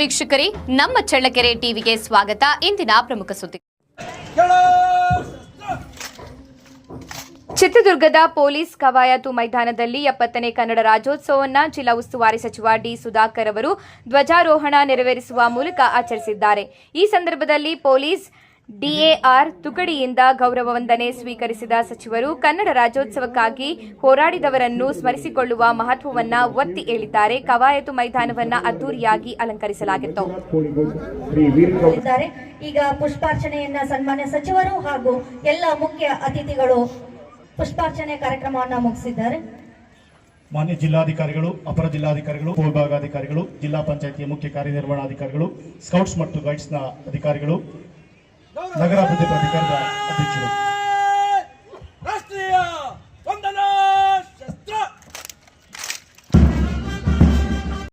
ವೀಕ್ಷಕರೇ, ನಮ್ಮ ಚಳ್ಳಕೆರೆ ಟಿವಿಗೆ ಸ್ವಾಗತ. ಇಂದಿನ ಪ್ರಮುಖ ಸುದ್ದಿ ಚಿತ್ರದುರ್ಗದ ಪೊಲೀಸ್ ಕವಾಯತು ಮೈದಾನದಲ್ಲಿ ಎಪ್ಪತ್ತನೇ ಕನ್ನಡ ರಾಜ್ಯೋತ್ಸವವನ್ನು ಜಿಲ್ಲಾ ಉಸ್ತುವಾರಿ ಸಚಿವ ಡಿ ಸುಧಾಕರ್ ಅವರು ಧ್ವಜಾರೋಹಣ ನೆರವೇರಿಸುವ ಮೂಲಕ ಆಚರಿಸಿದ್ದಾರೆ. ಈ ಸಂದರ್ಭದಲ್ಲಿ ಪೊಲೀಸ್ ಡಿಎಆರ್ ತುಕಡಿಯಿಂದ ಗೌರವ ವಂದನೆ ಸ್ವೀಕರಿಸಿದ ಸಚಿವರು ಕನ್ನಡ ರಾಜ್ಯೋತ್ಸವಕ್ಕಾಗಿ ಹೋರಾಡಿದವರನ್ನು ಸ್ಮರಿಸಿಕೊಳ್ಳುವ ಮಹತ್ವವನ್ನ ಒತ್ತಿ ಹೇಳಿದ್ದಾರೆ. ಕವಾಯತು ಮೈದಾನವನ್ನ ಅದ್ದೂರಿಯಾಗಿ ಅಲಂಕರಿಸಲಾಗಿತ್ತು. ಈಗ ಪುಷ್ಪಾರ್ಚನೆಯನ್ನ ಸನ್ಮಾನ್ಯ ಸಚಿವರು ಹಾಗೂ ಎಲ್ಲ ಮುಖ್ಯ ಅತಿಥಿಗಳು ಪುಷ್ಪಾರ್ಚನೆ ಕಾರ್ಯಕ್ರಮವನ್ನ ಮುಗಿಸಿದ್ದಾರೆ. ಮಾನ್ಯ ಜಿಲ್ಲಾಧಿಕಾರಿಗಳು ಅಪರ ಜಿಲ್ಲಾಧಿಕಾರಿಗಳು ಉಪವಿಭಾಗಾಧಿಕಾರಿಗಳು ಜಿಲ್ಲಾ ಪಂಚಾಯತಿಯ ಮುಖ್ಯ ಕಾರ್ಯನಿರ್ವಹಣಾಧಿಕಾರಿಗಳು ಸ್ಕೌಟ್ಸ್ ಮತ್ತು ಗೈಡ್ಸ್ನ ಅಧಿಕಾರಿಗಳು नगरामध्ये प्रतिकार